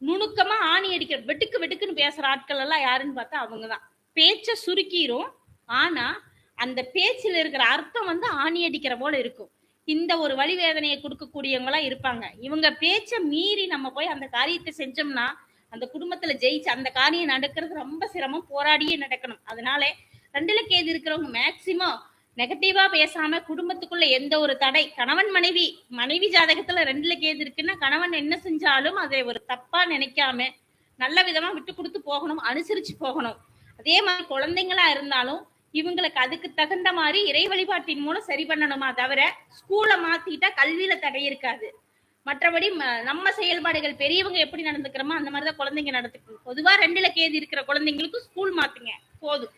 நுணுக்கமா ஆணி அடிக்கிற வெட்டுக்கு வெட்டுக்குன்னு பேசுற ஆட்கள் எல்லாம் யாருன்னு பார்த்தா அவங்கதான். பேச்சை சுருக்கிரும். ஆனா அந்த பேச்சில் இருக்கிற அர்த்தம் வந்து ஆணி அடிக்கிற போல இருக்கும். இந்த ஒரு வழி வேதனையை கொடுக்கக்கூடியவங்களா இருப்பாங்க. இவங்க பேச்சை மீறி நம்ம போய் அந்த காரியத்தை செஞ்சோம்னா அந்த குடும்பத்துல ஜெயிச்சு அந்த காரியம் நடக்கிறது ரொம்ப சிரமம் போராடியே நடக்கணும். அதனால ரெண்டுல கேது இருக்கிறவங்க மேக்சிமம் நெகட்டிவா பேசாம குடும்பத்துக்குள்ள எந்த ஒரு தடை? கணவன் மனைவி மனைவி ஜாதகத்துல ரெண்டுல கேது இருக்குன்னா கணவன் என்ன செஞ்சாலும் அதை ஒரு தப்பா நினைக்காம நல்ல விதமா விட்டு கொடுத்து போகணும் அனுசரிச்சு போகணும். அதே மாதிரி குழந்தைங்களா இருந்தாலும் இவங்களுக்கு அதுக்கு தகுந்த மாதிரி இறை வழிபாட்டின் மூலம் சரி பண்ணணுமா தவிர ஸ்கூலை மாத்திட்டா கல்வியில தடை இருக்காது. மற்றபடி ம- நம்ம செயல்பாடுகள் பெரியவங்க எப்படி நடந்துக்கிறோமோ அந்த மாதிரிதான் குழந்தைங்க நடந்துக்கணும். பொதுவா ரெண்டுல கேது இருக்கிற குழந்தைங்களுக்கும் ஸ்கூல் மாத்துங்க. போதும்.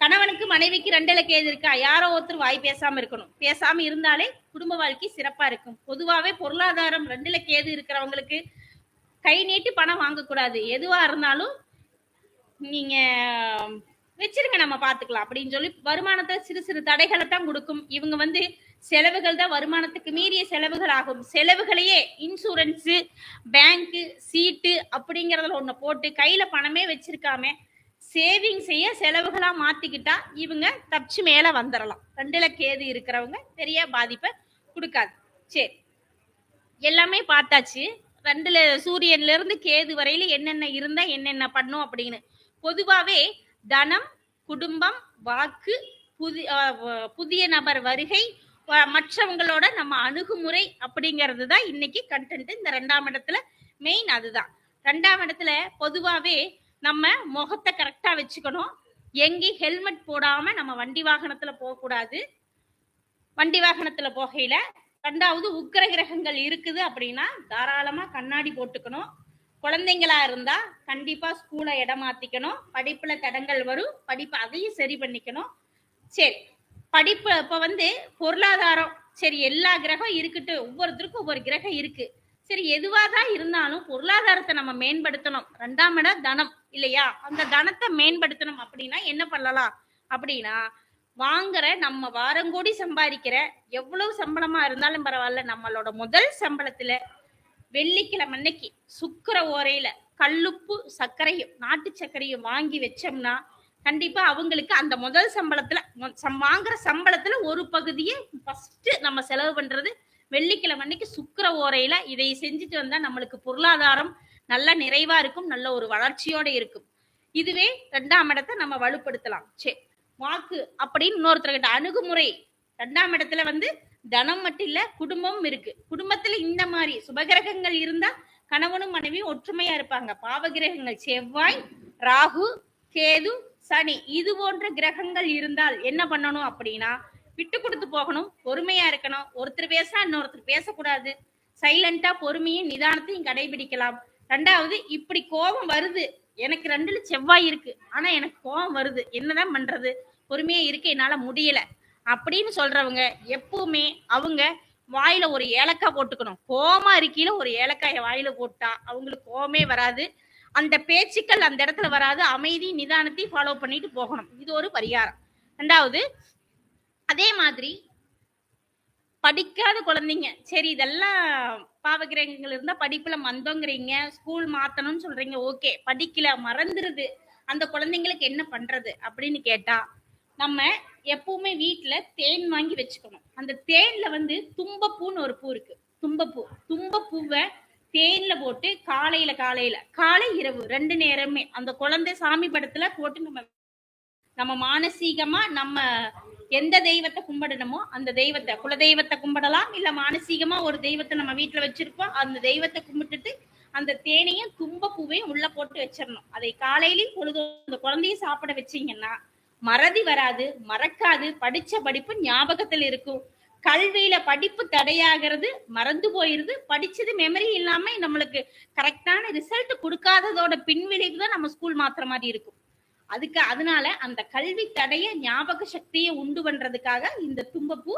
கணவனுக்கு மனைவிக்கு ரெண்டில கேது இருக்கா? யாரோ ஒருத்தர் வாய் பேசாம இருக்கணும். பேசாம இருந்தாலே குடும்ப வாழ்க்கை சிறப்பா இருக்கும். பொதுவாவே பொருளாதாரம் ரெண்டுல கேது இருக்கிறவங்களுக்கு கை நீட்டி பணம் வாங்கக்கூடாது. எதுவா இருந்தாலும் நீங்க வச்சிருங்க நம்ம பாத்துக்கலாம் அப்படின்னு சொல்லி வருமானத்தை சிறு சிறு தடைகளை தான் கொடுக்கும். இவங்க வந்து செலவுகள் தான் வருமானத்துக்கு மீறிய செலவுகள் ஆகும். செலவுகளையே இன்சூரன்ஸு பேங்க்கு சீட்டு அப்படிங்கிறதுல ஒன்று போட்டு கையில் பணமே வச்சிருக்காம சேவிங் செய்ய செலவுகளாக மாத்திக்கிட்டா இவங்க தப்பிச்சு மேலே வந்துடலாம் ரெண்டில் கேது இருக்கிறவங்க பெரிய பாதிப்பை கொடுக்காது. சரி எல்லாமே பார்த்தாச்சு. ரெண்டுல சூரியன்லேருந்து கேது வரையில என்னென்ன இருந்தால் என்னென்ன பண்ணும் அப்படின்னு. பொதுவாகவே தனம் குடும்பம் வாக்கு புதி புதிய நபர் வருகை மற்றவங்களோட நம்ம அணுகுமுறை அப்படிங்கிறது தான் இன்னைக்கு கண்டென்ட் இந்த ரெண்டாம் இடத்துல மெயின் அதுதான். ரெண்டாம் இடத்துல பொதுவாகவே நம்ம முகத்தை கரெக்டா வச்சுக்கணும். எங்கேயும் ஹெல்மெட் போடாம நம்ம வண்டி வாகனத்துல போகக்கூடாது. வண்டி வாகனத்துல போகையில ரெண்டாவது உக்கிர கிரகங்கள் இருக்குது அப்படின்னா தாராளமா கண்ணாடி போட்டுக்கணும். குழந்தைங்களா இருந்தா கண்டிப்பா ஸ்கூலை இடமாத்திக்கணும் படிப்புல தடங்கள் வரும். படிப்பு அதையும் சரி பண்ணிக்கணும். சரி படிப்பு இப்ப வந்து பொருளாதாரம் சரி எல்லா கிரகம் இருக்கட்டும். ஒவ்வொருத்தருக்கும் ஒவ்வொரு கிரகம் இருக்கு. சரி எதுவா தான் இருந்தாலும் பொருளாதாரத்தை நம்ம மேம்படுத்தணும். ரெண்டாம் இடம் தனம் இல்லையா? அந்த தனத்தை மேம்படுத்தணும் அப்படின்னா என்ன பண்ணலாம்? அப்படின்னா வாங்குற நம்ம வாரங்கோடி சம்பாதிக்கிற எவ்வளவு சம்பளமா இருந்தாலும் பரவாயில்ல நம்மளோட முதல் சம்பளத்துல வெள்ளிக்கிழமை அன்னைக்கு சுக்கர ஓரையில கல்லுப்பு சர்க்கரையும் நாட்டு சர்க்கரையும் வாங்கி வச்சோம்னா கண்டிப்பா அவங்களுக்கு அந்த முதல் சம்பளத்துல மொ- சம்- வாங்குற சம்பளத்துல ஒரு பகுதியை ஃபர்ஸ்ட் நம்ம செலவு பண்றது வெள்ளிக்கிழமை அன்னைக்கு சுக்கர ஓரையில இதை செஞ்சுட்டு வந்தா நம்மளுக்கு பொருளாதாரம் நல்ல நிறைவா இருக்கும் நல்ல ஒரு வளர்ச்சியோட இருக்கும். இதுவே ரெண்டாம் இடத்தை நம்ம வலுப்படுத்தலாம். சரி வாக்கு அப்படின்னு இன்னொருத்தர்கிட்ட அணுகுமுறை. ரெண்டாம் இடத்துல வந்து தனம் மட்டும் இல்ல குடும்பமும் இருக்கு. குடும்பத்துல இந்த மாதிரி சுபகிரகங்கள் இருந்தா கணவனும் மனைவியும் ஒற்றுமையா இருப்பாங்க. பாவகிரகங்கள் செவ்வாய் ராகு கேது சனி. இது போன்ற கிரகங்கள் இருந்தால் என்ன பண்ணணும் அப்படின்னா விட்டு கொடுத்து போகணும் பொறுமையா இருக்கணும். ஒருத்தர் பேசினா இன்னொருத்தர் பேசக்கூடாது. சைலண்டா பொறுமையும் நிதானத்தையும் கடைபிடிக்கலாம். ரெண்டாவது இப்படி கோபம் வருது. எனக்கு ரெண்டுல செவ்வாய் இருக்கு. ஆனா எனக்கு கோபம் வருது. என்னதான் பண்றது? பொறுமையா இருக்க என்னால முடியல. அப்படின்னு சொல்றவங்க எப்பவுமே அவங்க வாயில ஒரு ஏலக்காய் போட்டுக்கணும். கோமா இருக்கையில ஒரு ஏலக்காயை வாயில போட்டா அவங்களுக்கு கோமே வராது. அந்த பேச்சுக்கள் அந்த இடத்துல வராது. அமைதி நிதானத்தையும் ஃபாலோ பண்ணிட்டு போகணும். இது ஒரு பரிகாரம். ரெண்டாவது அதே மாதிரி படிக்காத குழந்தைங்க. சரி இதெல்லாம் பாவகிரகங்கள் இருந்தா படிப்புல மந்தங்கிறீங்க ஸ்கூல் மாத்தணும்னு சொல்றீங்க ஓகே படிக்கல மறந்துருது. அந்த குழந்தைங்களுக்கு என்ன பண்றது அப்படின்னு கேட்டா நம்ம எப்பவுமே வீட்டுல தேன் வாங்கி வச்சுக்கணும். அந்த தேன்ல வந்து தும்பப்பூன்னு ஒரு பூ இருக்கு. தும்பப்பூ. தும்பப்பூவை தேன்ல போட்டு காலையில காலையில காலை இரவு ரெண்டு நேரமே அந்த குழந்தை சாமி படத்துல போட்டு நம்ம நம்ம மானசீகமா நம்ம எந்த தெய்வத்தை கும்பிடணுமோ அந்த தெய்வத்தை குல தெய்வத்தை கும்பிடலாம் இல்ல மானசீகமா ஒரு தெய்வத்தை நம்ம வீட்டுல வச்சிருப்போம் அந்த தெய்வத்தை கும்பிட்டுட்டு அந்த தேனையும் தும்ப பூவையும் உள்ள போட்டு வச்சிடணும். அதை காலையிலயும் பொழுது அந்த குழந்தைய சாப்பிட வச்சீங்கன்னா மறதி வராது மறக்காது படிச்ச படிப்பு ஞாபகத்தில் இருக்கும். கல்வியில படிப்பு தடையாகிறது மறந்து போயிருது படிச்சது மெமரி இல்லாம நம்மளுக்கு கரெக்டான ரிசல்ட் கொடுக்காததோட பின்விளைவு தான் நம்ம ஸ்கூல் மாத்துற மாதிரி இருக்கும். அதுக்கு அதனால அந்த கல்வி தடைய ஞாபக சக்தியை உண்டு பண்றதுக்காக இந்த தும்பப்பூ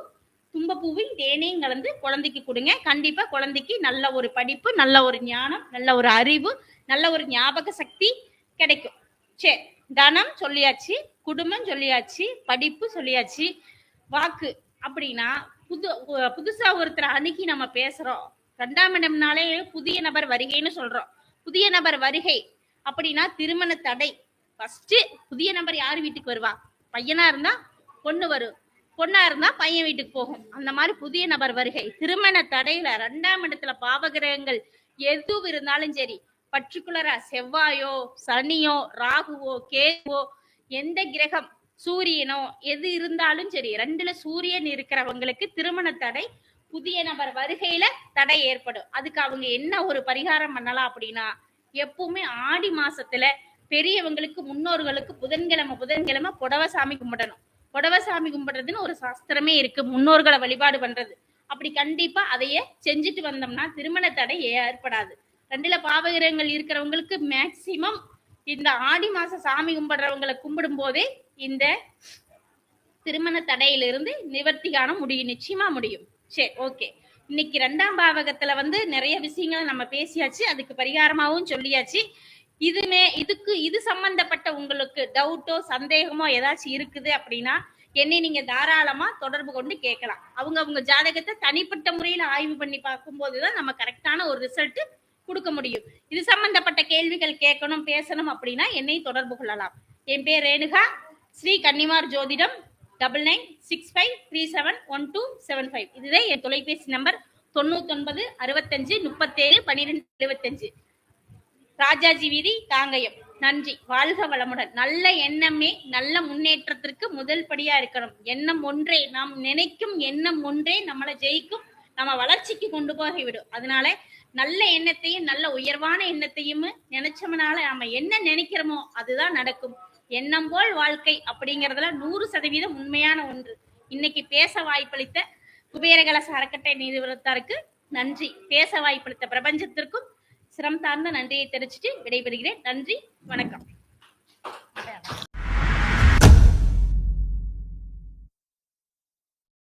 தும்பப்பூவின் தேனையும் கலந்து குழந்தைக்கு கொடுங்க. கண்டிப்பா குழந்தைக்கு நல்ல ஒரு படிப்பு நல்ல ஒரு ஞானம் நல்ல ஒரு அறிவு நல்ல ஒரு ஞாபக சக்தி கிடைக்கும். சரி தனம் சொல்லியாச்சு குடும்பம் சொல்லியாச்சு படிப்பு சொல்லியாச்சு வாக்கு அப்படின்னா புது புதுசா ஒருத்தரை அணுகி நம்ம பேசுறோம். ரெண்டாம் இடம்னாலே புதிய நபர் வருகைன்னு சொல்றோம். புதிய நபர் வருகை அப்படின்னா திருமண தடை. ஃபர்ஸ்ட் புதிய நபர் யார் வீட்டுக்கு வருவா? பையனா இருந்தா பொண்ணு வரும். பொண்ணா இருந்தா பையன் வீட்டுக்கு போகும். அந்த மாதிரி புதிய நபர் வருகை. திருமண தடையில ரெண்டாம் இடத்துல பாவகிரகங்கள் எதுவும் இருந்தாலும் சரி பர்டிகுலரா செவ்வாயோ சனியோ ராகுவோ கேவோ எந்த கிரகம் சூரியனோ எது இருந்தாலும் சரி ரெண்டுல சூரியன் இருக்கிறவங்களுக்கு திருமண தடை புதிய நபர் வருகையில தடை ஏற்படும். அதுக்கு அவங்க என்ன ஒரு பரிகாரம் பண்ணலாம் அப்படின்னா எப்பவுமே ஆடி மாசத்துல பெரியவங்களுக்கு முன்னோர்களுக்கு புதன்கிழமை புதன்கிழமை புடவை சாமி கும்பிடணும். புடவை சாமி கும்பிடுறதுன்னு ஒரு சாஸ்திரமே இருக்கு. முன்னோர்களை வழிபாடு பண்றது. அப்படி கண்டிப்பா அதையே செஞ்சுட்டு வந்தோம்னா திருமண தடை ஏற்படாது. ரெண்டுல பாவகிரகங்கள் இருக்கிறவங்களுக்கு மேக்சிமம் இந்த ஆடி மாச சாமி கும்பிடுறவங்களை கும்பிடும் போதே இந்த திருமண தடையிலிருந்து நிவர்த்தி காண முடியும். நிச்சயமா முடியும். சரி ஓகே. இன்னைக்கு ரெண்டாம் பாவகத்துல வந்து நிறைய விஷயங்களை நம்ம பேசியாச்சு. அதுக்கு பரிகாரமாவும் சொல்லியாச்சு. இதுமே இதுக்கு இது சம்பந்தப்பட்ட உங்களுக்கு டவுட்டோ சந்தேகமோ ஏதாச்சும் இருக்குது அப்படின்னா என்னை நீங்க தாராளமா தொடர்பு கொண்டு கேட்கலாம். அவங்க அவங்க ஜாதகத்தை தனிப்பட்ட முறையில ஆய்வு பண்ணி பார்க்கும்போதுதான் நம்ம கரெக்டான ஒரு ரிசல்ட் கொடுக்க முடியும். இது சம்பந்தப்பட்ட கேள்விகள் கேட்கணும் பேசணும் அப்படின்னா என்னை தொடர்பு கொள்ளலாம். என் பேர் Renuka. Shri Kannimar Jothidam. Double nine six five three seven one two seven five இதுதான் என் தொலைபேசி நம்பர் தொண்ணூத்தொன்பது அறுபத்தஞ்சு முப்பத்தேழு பன்னிரெண்டு எழுபத்தஞ்சு. ராஜாஜி வீதி காங்கயம். நன்றி. வாழ்க வளமுடன். நல்ல எண்ணமே நல்ல முன்னேற்றத்திற்கு முதல் படியா இருக்கணும். எண்ணம் ஒன்றே நாம் நினைக்கும் எண்ணம் ஒன்றே நம்மளை ஜெயிக்கும் நம்ம வளர்ச்சிக்கு கொண்டு போய் விடும் அதனால நல்ல எண்ணத்தையும் நல்ல உயர்வான எண்ணத்தையும் நினைச்சோம்னால நம்ம என்ன நினைக்கிறோமோ அதுதான் நடக்கும். எண்ணம் போல் வாழ்க்கை அப்படிங்கறதுல நூறு சதவீதம் உண்மையான ஒன்று. இன்னைக்கு பேச வாய்ப்பளித்த குபேரகலச அறக்கட்டை நிறுவனத்தாருக்கு நன்றி. பேச வாய்ப்பளித்த பிரபஞ்சத்திற்கும் சிரம் சார்ந்த நன்றியை தெரிவிச்சுட்டு விடைபெறுகிறேன். நன்றி. வணக்கம்.